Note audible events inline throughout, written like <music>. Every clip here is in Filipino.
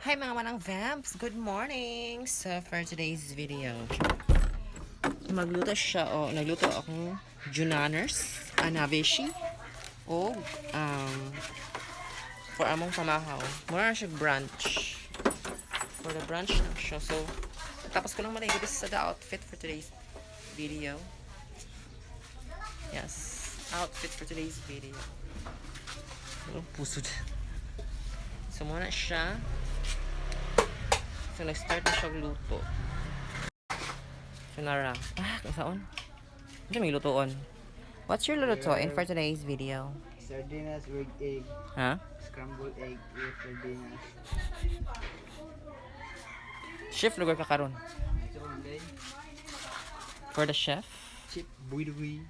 Hi mga manang vamps! Good morning! So for today's video, magluto siya o nagluto akong junaners, anabeshi, o um, for among pamahaw. Mura siya brunch. For the brunch na siya. So, tapos ko lang maligo. This is the outfit for today's video. Yes. Outfit for today's video. Oh, pusod. So, muna siya. So, nag-start na siya luto. So, nara. Ah, kung saan? Ano may lutoon? What's your lutuin for today's video? Sardinas with egg, Ha? scrambled egg with sardinas. Chef lugar ka karon For the chef? chip buidui.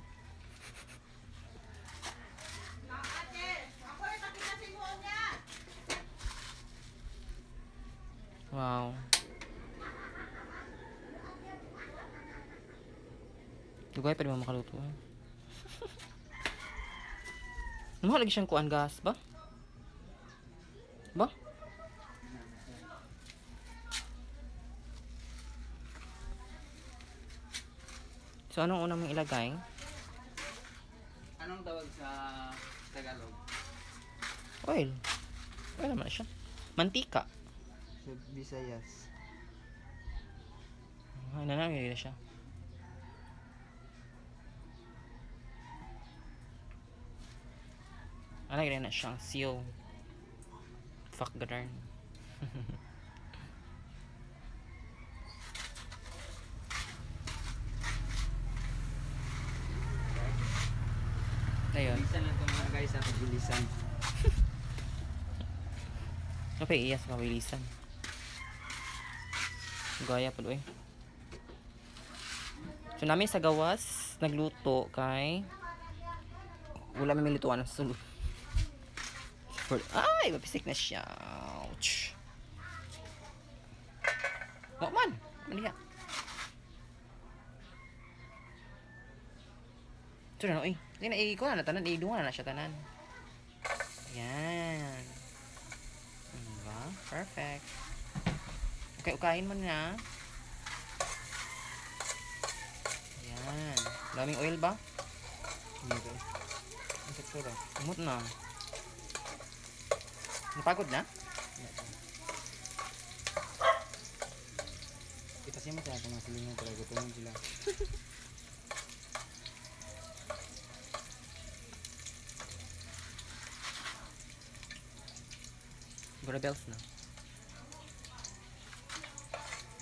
Wow. Dugay pa di mo makaluto. eh. <laughs> Mahal lagi siyang kuan gas ba? Ba? So anong una mong ilagay? Anong tawag sa Tagalog? Oil. Oil naman siya. Mantika. Sa Visayas. Ay, nanangin na siya. Ano yun na siyang seal. Fuck ganun. <laughs> Ayun. Bilisan lang ito mga guys, ang bilisan. <laughs> Apa iyas mabilisan. Gaya pa eh. So namin sa gawas nagluto kay wala may lutuan ng sulod. Ay, mapisik na siya. Ouch. Wa man. Maliha. Ito na, oy. Hindi na, i-ko na na tanan. I-dunga na siya tanan. Yan. Diba? Perfect. Okay, ukahin mo na. Yan. Daming oil ba? Dito. Ang tekstura. Umot na. Napagod na? Kita siya mo sa ating mga silingan pero gutumin sila. Gura bells na.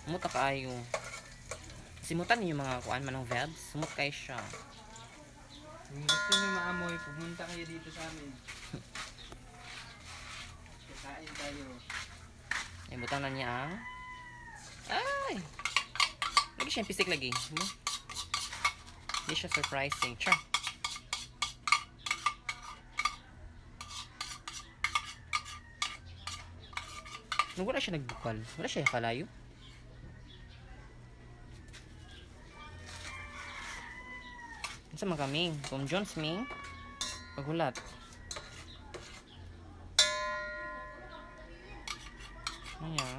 Umot na kaayo. Simutan niyo yung mga kuan man ng vebs. Sumot kayo siya. Kung gusto niyo maamoy, pumunta kayo dito sa amin. Kakain tayo. Ibutan na niya ang... Ay! Lagi siyang pisik lagi. Hindi siya surprising. Cha. Nung wala siya nagbukal. Wala siya kalayo. Sa mga kaming, kung Jones Ming, paghulat. Ayan. Ano